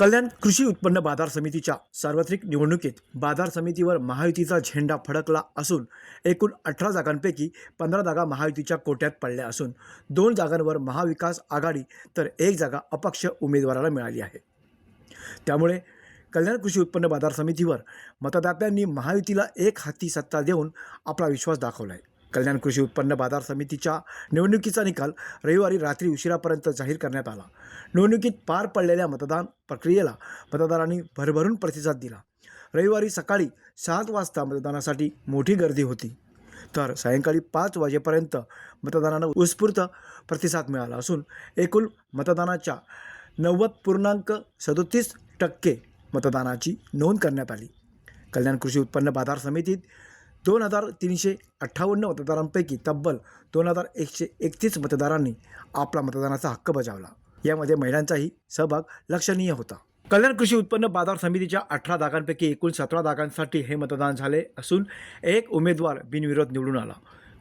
कल्याण कृषी उत्पन्न बाजार समितीच्या सार्वत्रिक निवडणुकीत बाजार समितीवर महायुतीचा झेंडा फडकला असून एकूण अठरा जागांपैकी पंधरा जागा महायुतीच्या कोट्यात पडल्या असून दोन जागांवर महाविकास आघाडी तर एक जागा अपक्ष उमेदवाराला मिळाली आहे. त्यामुळे कल्याण कृषी उत्पन्न बाजार समितीवर मतदात्यांनी महायुतीला एक हाती सत्ता देऊन आपला विश्वास दाखवला आहे कल्याण कृषी उत्पन्न बाजार समितीच्या निवडणुकीचा निकाल रविवारी रात्री उशिरापर्यंत जाहीर करण्यात आला. निवडणुकीत पार पडलेल्या मतदान प्रक्रियेला मतदारांनी भरभरून प्रतिसाद दिला. रविवारी सकाळी सात वाजता मतदानासाठी मोठी गर्दी होती. तर सायंकाळी पाच वाजेपर्यंत मतदानाला उत्स्फूर्त प्रतिसाद मिळाला असून एकूण मतदानाच्या नव्वद पूर्णांक सदोतीस टक्के मतदानाची नोंद करण्यात आली. कल्याण कृषी उत्पन्न बाजार समितीत दोन हजार तीनशे अठ्ठावन्न मतदारांपैकी तब्बल दोन हजार एकशे एकतीस मतदारांनी आपला मतदानाचा हक्क बजावला. यामध्ये महिलांचाही सहभाग लक्षणीय होता. कल्याण कृषी उत्पन्न बाजार समितीच्या अठरा जागांपैकी एकूण सतरा जागांसाठी हे मतदान झाले असून एक उमेदवार बिनविरोध निवडून आला.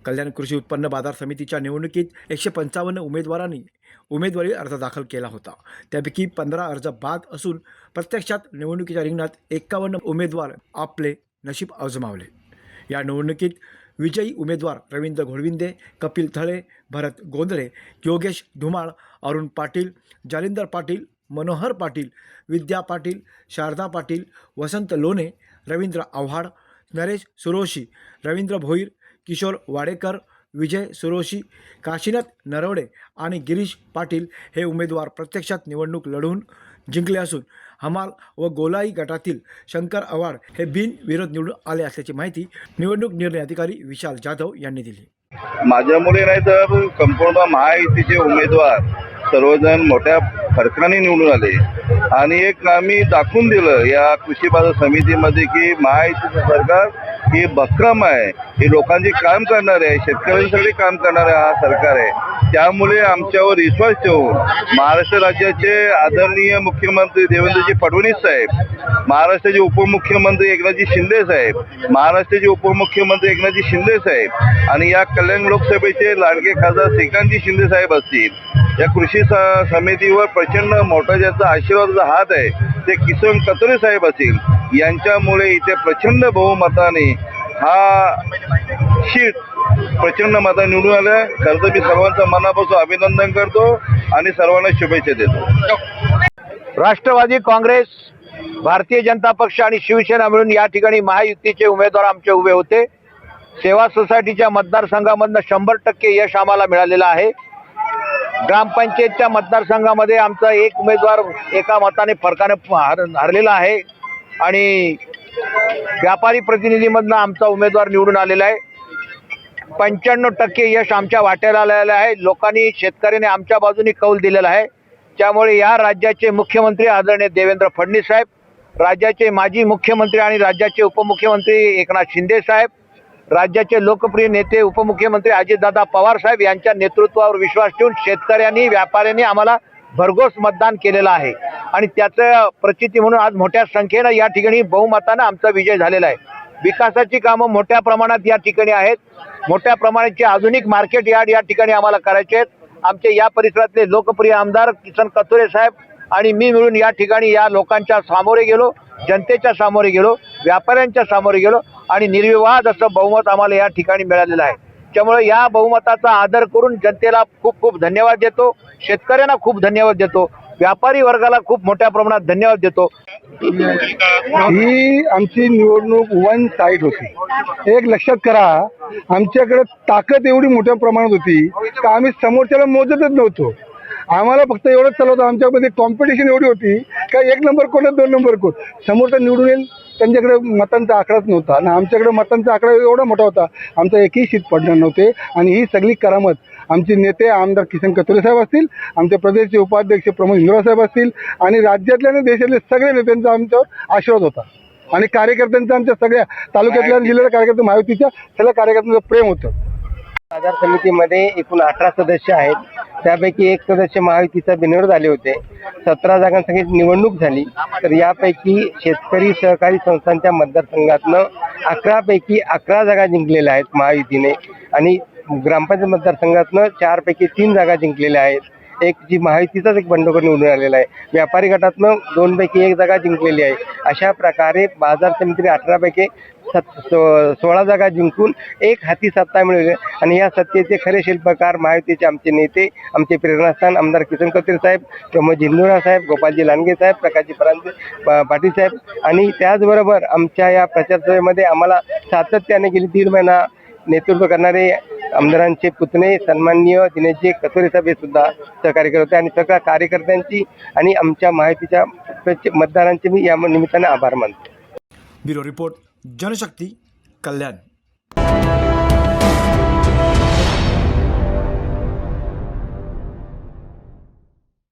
कल्याण कृषी उत्पन्न बाजार समितीच्या निवडणुकीत एकशे पंचावन्न उमेदवारांनी उमेदवारी अर्ज दाखल केला होता. त्यापैकी पंधरा अर्ज बाद असून प्रत्यक्षात निवडणुकीच्या रिंगणात एक्कावन्न उमेदवार आपले नशीब आजमावले या निवडणुकीत विजयी उमेदवार रवींद्र घोडविंदे कपिल थळे भरत गोंधळे योगेश धुमाळ अरुण पाटील जालिंदर पाटील मनोहर पाटील विद्या पाटील शारदा पाटील वसंत लोणे रवींद्र आव्हाड नरेश सुरोशी रवींद्र भोईर किशोर वाडेकर विजय सुरोशी काशीनाथ नरवडे आणि गिरीश पाटील हे उमेदवार प्रत्यक्षात निवडणूक लढवून जिंकले असून हमाल व गोलाई गटातील शंकर आव्हाड हे बिनविरोध निवडून आले असल्याची माहिती निवडणूक निर्णय अधिकारी विशाल जाधव यांनी दिली. माझ्यामुळे नाही तर संपूर्ण महायुतीचे उमेदवार सर्वजण मोठ्या फरकाने निवडून आले. आणि एक आम्ही दाखवून दिलं या कृषी बाजार समितीमध्ये की महायुतीचं सरकार हे बक्रम आहे. हे लोकांचे काम करणार आहे. शेतकऱ्यांसाठी काम करणार हा सरकार आहे. त्यामुळे आमच्यावर विश्वास ठेवून महाराष्ट्र राज्याचे आदरणीय मुख्यमंत्री देवेंद्रजी फडणवीस साहेब महाराष्ट्राचे उपमुख्यमंत्री एकनाथजी शिंदे साहेब महाराष्ट्राचे उपमुख्यमंत्री एकनाथजी शिंदे साहेब आणि या कल्याण लोकसभेचे लाडके खासदार श्रीकांतजी शिंदे साहेब असतील. या कृषी समितीवर प्रचंड मोठा ज्याचा आशीर्वादाचा हात आहे. ते किसन कतोरे साहेब असतील. यांच्यामुळे इथे प्रचंड बहुमताने हा शीट प्रचंड मता निवडून आल्या खरं तर मी सर्वांचं मनापासून अभिनंदन करतो आणि सर्वांना शुभेच्छा देतो. राष्ट्रवादी काँग्रेस भारतीय जनता पक्ष आणि शिवसेना मिळून या ठिकाणी महायुतीचे उमेदवार आमचे उभे होते. सेवा सोसायटीच्या मतदारसंघामधनं शंभर टक्के यश आम्हाला मिळालेलं आहे. ग्रामपंचायतच्या मतदारसंघामध्ये आमचा एक उमेदवार एका मताने फरकाने हर हरलेला आहे. आणि व्यापारी प्रतिनिधीमधनं आमचा उमेदवार निवडून आलेला आहे. पंच्याण्णव टक्के यश आमच्या वाट्याला आलेलं आहे. लोकांनी शेतकऱ्याने आमच्या बाजूने कौल दिलेला आहे. त्यामुळे या राज्याचे मुख्यमंत्री आदरणीय देवेंद्र फडणवीस साहेब राज्याचे माजी मुख्यमंत्री आणि राज्याचे उपमुख्यमंत्री एकनाथ शिंदे साहेब राज्याचे लोकप्रिय नेते उपमुख्यमंत्री अजितदादा पवार साहेब यांच्या नेतृत्वावर विश्वास ठेवून शेतकऱ्यांनी व्यापाऱ्यांनी आम्हाला भरघोस मतदान केलेलं आहे. आणि त्याचं प्रचिती म्हणून आज मोठ्या संख्येनं या ठिकाणी बहुमतानं आमचा विजय झालेला आहे. विकासाची कामं मोठ्या प्रमाणात या ठिकाणी आहेत. मोठ्या प्रमाणाचे आधुनिक मार्केट यार्ड या ठिकाणी आम्हाला करायचे आहेत. आमचे या परिसरातले लोकप्रिय आमदार किसन कतुरे साहेब आणि मी मिळून या ठिकाणी या लोकांच्या सामोरे गेलो जनतेच्या सामोरे गेलो व्यापाऱ्यांच्या सामोरे गेलो आणि निर्विवाद असं बहुमत आम्हाला या ठिकाणी मिळालेलं आहे. त्यामुळे या बहुमताचा आदर करून जनतेला खूप खूप धन्यवाद देतो. शेतकऱ्यांना खूप धन्यवाद देतो. व्यापारी वर्गाला खूप मोठ्या प्रमाणात धन्यवाद देतो. ही आमची निवडणूक वन साईड होती. एक लक्षात करा आमच्याकडे ताकद एवढी मोठ्या प्रमाणात होती का आम्ही समोरच्याला मोजतच नव्हतो. आम्हाला फक्त एवढंच चालवतं आमच्यामध्ये कॉम्पिटिशन एवढी होती का एक नंबर कोण दोन नंबर कोण? समोरचा निवडून येईल. त्यांच्याकडे मतांचा आकडाच नव्हता आणि आमच्याकडे मतांचा आकडा एवढा मोठा होता. आमचा एकही शीत पडणार नव्हते आणि ही सगळी करामत आमचे नेते आमदार किसन कतोरे साहेब असतील आमचे प्रदेशचे उपाध्यक्ष प्रमोद इंद्रा साहेब असतील आणि राज्यातल्या आणि देशातल्या सगळ्या नेत्यांचा आमच्यावर आशीर्वाद होता. आणि कार्यकर्त्यांचा आमच्या सगळ्या तालुक्यातल्या आणि जिल्ह्याच्या कार्यकर्ते महायुतीच्या सगळ्या कार्यकर्त्यांचं प्रेम होतं. बाजार समितीमध्ये एकूण अठरा सदस्य आहेत. त्यापैकी एक सदस्य महायुतीचा बिनविरोध झाले होते. सतरा जागांसाठी निवडणूक झाली. तर यापैकी शेतकरी सहकारी संस्थांच्या मतदारसंघातनं अकरापैकी अकरा जागा जिंकलेल्या आहेत महायुतीने. आणि ग्रामपंचायत मतदारसंघातनं चारपैकी तीन जागा जिंकलेल्या आहेत. एक जी महायुतीचाच एक बंडखोर निवडून आलेला आहे. व्यापारी गटातनं दोनपैकी एक जागा जिंकलेली आहे. अशा प्रकारे बाजार समितीने अठरापैकी सत सो- सोळा जागा जिंकून एक हाती सत्ता मिळवली. आणि या सत्तेचे खरे शिल्पकार महायुतीचे आमचे नेते आमचे प्रेरणास्थान आमदार किसन कत्रे साहेब किंवा झिंदुरा साहेब गोपालजी लांडगे साहेब प्रकाशजी परांजे पाटील साहेब. आणि त्याचबरोबर आमच्या या प्रचारसभेमध्ये आम्हाला सातत्याने गेली दीड महिना नेतृत्व करणारे आमदारांचे पुतणे सन्माननीय दिनेशजी कचोरे साहेब हे सुद्धा सहकार्य करत होते आणि सगळ्या कार्यकर्त्यांची आणि आमच्या माहितीच्या मतदारांचे मी या निमित्ताने आभार मानतो. Bureau report Janshakti Kalyan.